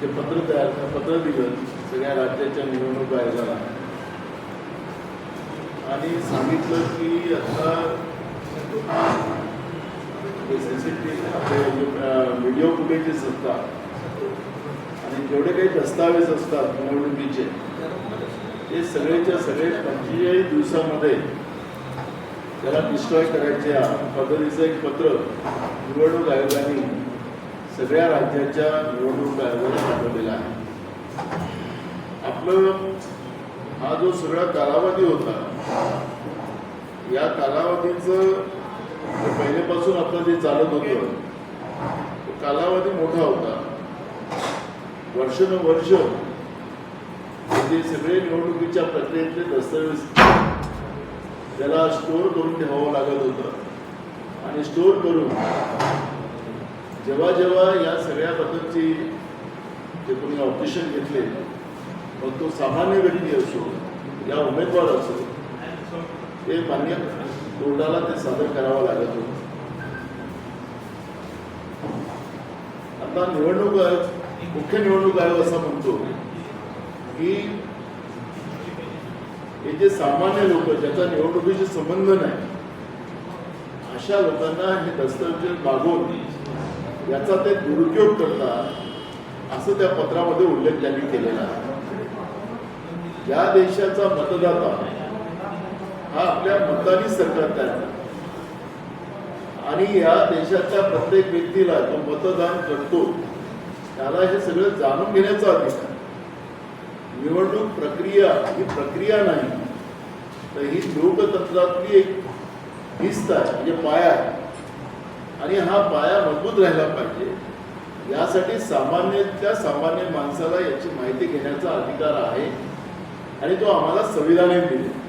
ते पत्र तयार पत्र दिलं सगळ्या राज्याच्या निवडणूक आयोगाला. आणि सांगितलं की आता व्हिडिओ फुटेजेस असतात आणि जेवढे काही दस्तावेज असतात निवडणुकीचे ते सगळेच्या सगळे पंचेचाळीस दिवसामध्ये त्याला डिस्ट्रॉय करायच्या पद्धतीचं एक पत्र निवडणूक आयोगाने सगळ्या राज्याच्या निवडणूक आयोगाने पाठवलेला आहे. आपलं हा जो सगळा कालावधी होता या कालावधीचं पहिल्यापासून पहिलेपासून आपलं जे चालत होतं तो कालावधी मोठा होता. वर्षानुवर्ष जे सगळे निवडणुकीच्या प्रक्रियेतले दस्तऐवज त्याला स्टोअर करून ठेवावं लागत होतं. आणि स्टोअर करून जेव्हा जेव्हा या सगळ्या जे कोणी ऑपरेशन घेतले मग तो सामान्य व्यक्ती असो या उमेदवार असो ते मान्य बोर्डाला ते सादर करावं लागत होतं. आता निवडणूक आयोग मुख्य निवडणूक आयोग असं म्हणतो की हे जे सामान्य लोक ज्याचा निवडणुकीशी संबंध नाही अशा लोकांना हे दस्तऐवज मागून याचा ते दुरुपयोग करतात असं त्या पत्रामध्ये उल्लेख त्यांनी केलेला आहे. या देशाचा मतदाता हा आपल्या मतानी सरकार आणि या देशाच्या प्रत्येक व्यक्तीला जो मतदान करतो त्याला हे सगळं जाणून घेण्याचा अधिकार निवडणूक प्रक्रिया ही प्रक्रिया नाही तर ही लोकतंत्रातली एक भिस्त आहे म्हणजे पाया आहे. आणि हा पाया मजबूत राहिला पाहिजे. यासाठी सामान्यतल्या सामान्य माणसाला याची माहिती घेण्याचा अधिकार आहे. आणि तो आम्हाला संविधानाने दिले.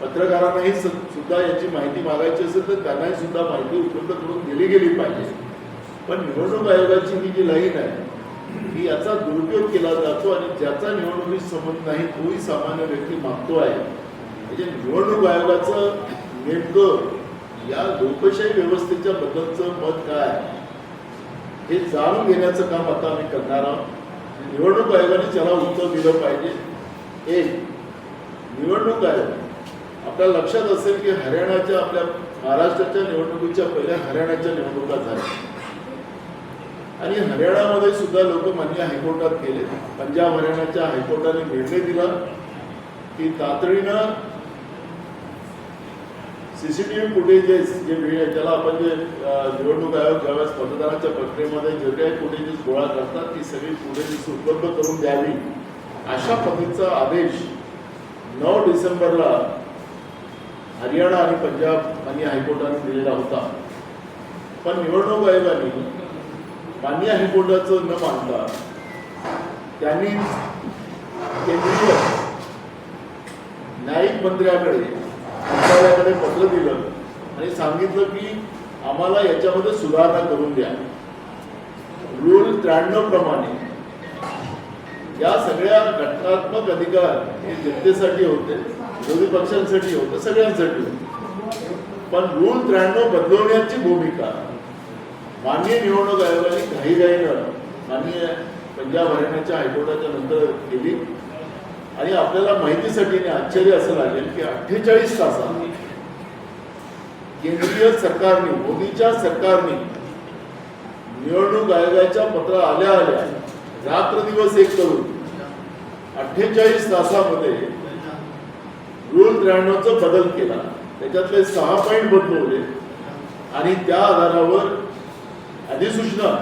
पत्रकारांनाही स- सुद्धा याची माहिती मागायची असेल तर त्यांनाही सुद्धा माहिती उपलब्ध करून दिली गेली पाहिजे. पण निवडणूक आयोगाची ही जी लाईन आहे की याचा दुरुपयोग केला जातो आणि ज्याचा निवडणुकीत संबंध नाही तोही सामान्य व्यक्ती मागतो आहे. म्हणजे निवडणूक आयोगाचं नेमकं या लोकशाही व्यवस्थेच्या बद्दलचं मत काय? हे जाणून घेण्याचं काम आता आम्ही करणार आहोत. निवडणूक आयोगाने त्याला उत्तर दिलं पाहिजे एक निवडणूक आयोग. आपल्या लक्षात असेल की हरियाणाच्या आपल्या महाराष्ट्राच्या निवडणुकीच्या पहिल्या हरियाणाच्या निवडणुका झाल्या. आणि हरियाणामध्ये सुद्धा लोक मान्य हायकोर्टात गेले. पंजाब हरियाणाच्या हायकोर्टाने निर्णय दिला की तातडीनं सीसीटीव्ही फुटेजेस जे मिळेल त्याला आपण जे निवडणूक आयोग ज्यावेळेस मतदानाच्या प्रक्रियेमध्ये जे काही फुटेजेस गोळा करतात ती सगळी फुटेजेस उपलब्ध करून द्यावी. अशा पद्धतीचा आदेश नऊ डिसेंबरला हरियाणा आणि पंजाब आणि हायकोर्टाने दिलेला होता. पण निवडणूक आयोगाने मान्य हायकोर्टाचं न मानता त्यांनी केंद्रीय न्यायिक मंत्र्याकडे मंत्रालयाकडे पत्र दिलं आणि सांगितलं की आम्हाला याच्यामध्ये सुधारणा करून द्या. रूल त्र्याण्णव प्रमाणे. या सगळ्या घटनात्मक अधिकार हे जनतेसाठी होते विरोधी पक्षांसाठी होते सगळ्यांसाठी होते. पण रूल त्र्याण्णव बदलवण्याची भूमिका माननीय निवडणूक आयोगाने घाईघाईनं माननीय पंजाब हरियाणाच्या हायकोर्टाच्या नंतर केली. आणि आपल्याला माहितीसाठी आणि आश्चर्य असं लागेल की अठ्ठेचाळीस तासात केंद्रीय सरकारने मोदीच्या सरकारने निवडणूक आयोगाच्या पत्र आल्या आल्या रात्र दिवस एक करून अठ्ठेचाळीस तासामध्ये रूल त्र्याण्णवचा बदल केला. त्याच्यातले सहा पॉईंट बदलवले आणि त्या आधारावर अधिसूचना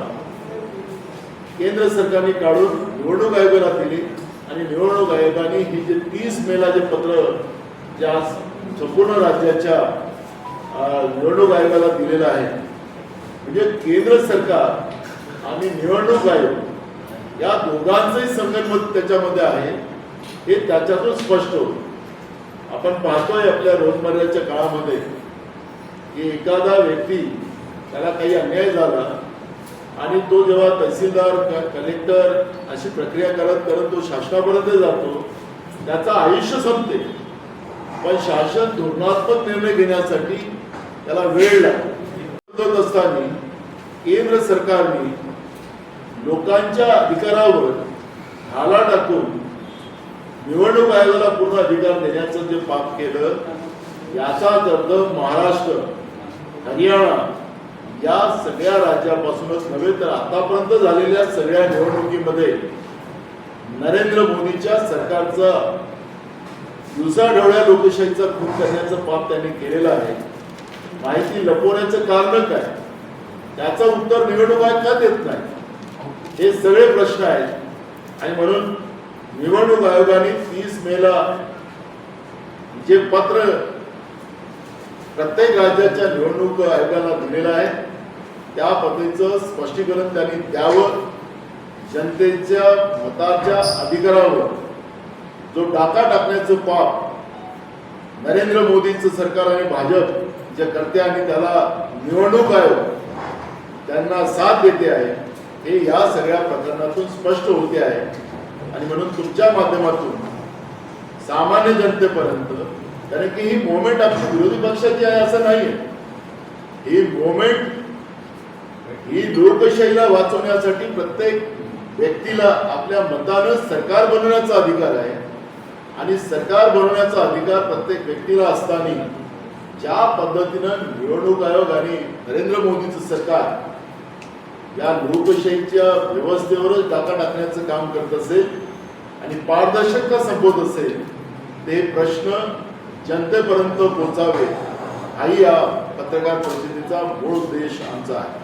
केंद्र सरकारने काढून निवडणूक आयोगाला दिली. आणि निवडणूक आयोगाने हे जे तीस मेला जे पत्र ज्या संपूर्ण राज्याच्या निवडणूक आयोगाला दिलेलं आहे. म्हणजे केंद्र सरकार आणि निवडणूक आयोग या दोघांचंही संगनमत त्याच्यामध्ये आहे. हे त्याच्यातून स्पष्ट होतं आपण पाहतोय आपल्या रोजमर्याच्या काळामध्ये की एखादा व्यक्ती त्याला काही अन्याय झाला आणि तो जेव्हा तहसीलदार कलेक्टर अशी प्रक्रिया करत करत तो शासनापर्यंत जातो त्याचं आयुष्य संपते. पण शासन धोरणात्मक निर्णय घेण्यासाठी त्याला वेळ लागतो. असताना केंद्र सरकारने लोकांच्या अधिकारावर घाला टाकून निवडणूक आयोगाला पूर्ण अधिकार देण्याचं जे पाप केलं याचाच अर्थ महाराष्ट्र हरियाणा या सगळ्या राज्यापासूनच नव्हे तर आतापर्यंत झालेल्या सगळ्या निवडणुकीमध्ये नरेंद्र मोदीच्या सरकारचा दिवसाढवळ्या लोकशाहीचा खून करण्याचं पाप त्यांनी केलेलं आहे. माहिती लपवण्याचं कारण काय? त्याचं उत्तर निवडणूक आयोग का देत नाही? हे सगळे प्रश्न आहेत. आणि म्हणून निवडणूक आयोगाने तीस मेला जे पत्र प्रत्येक राज्याच्या निवडणूक आयोगाला दिलेलं आहे त्या पद्धतीचं स्पष्टीकरण त्यांनी द्यावं. जनतेच्या मताच्या अधिकारावर जो डाका टाकण्याचं पाप नरेंद्र मोदीचं सरकार आणि भाजप जे करते आणि त्याला निवडणूक आयोग त्यांना साथ देते आहे हे या सगळ्या प्रकरणातून स्पष्ट होते आहे. आणि म्हणून तुमच्या माध्यमातून सामान्य जनतेपर्यंत कारण की ही मोमेंट आमची विरोधी पक्षाची आहे असं नाही ही मोमेंट ही लोकशाहीला वाचवण्यासाठी प्रत्येक व्यक्तीला आपल्या मतानं सरकार बनवण्याचा अधिकार आहे. आणि सरकार बनवण्याचा अधिकार प्रत्येक व्यक्तीला असताना ज्या पद्धतीनं निवडणूक आयोग आणि नरेंद्र मोदीचं सरकार या लोकशाहीच्या व्यवस्थेवरच टाका टाकण्याचं काम करत असेल आणि पारदर्शकता संपवत असेल ते प्रश्न जनतेपर्यंत पोहोचावे हाही या पत्रकार परिषदेचा मूळ उद्देश आमचा आहे.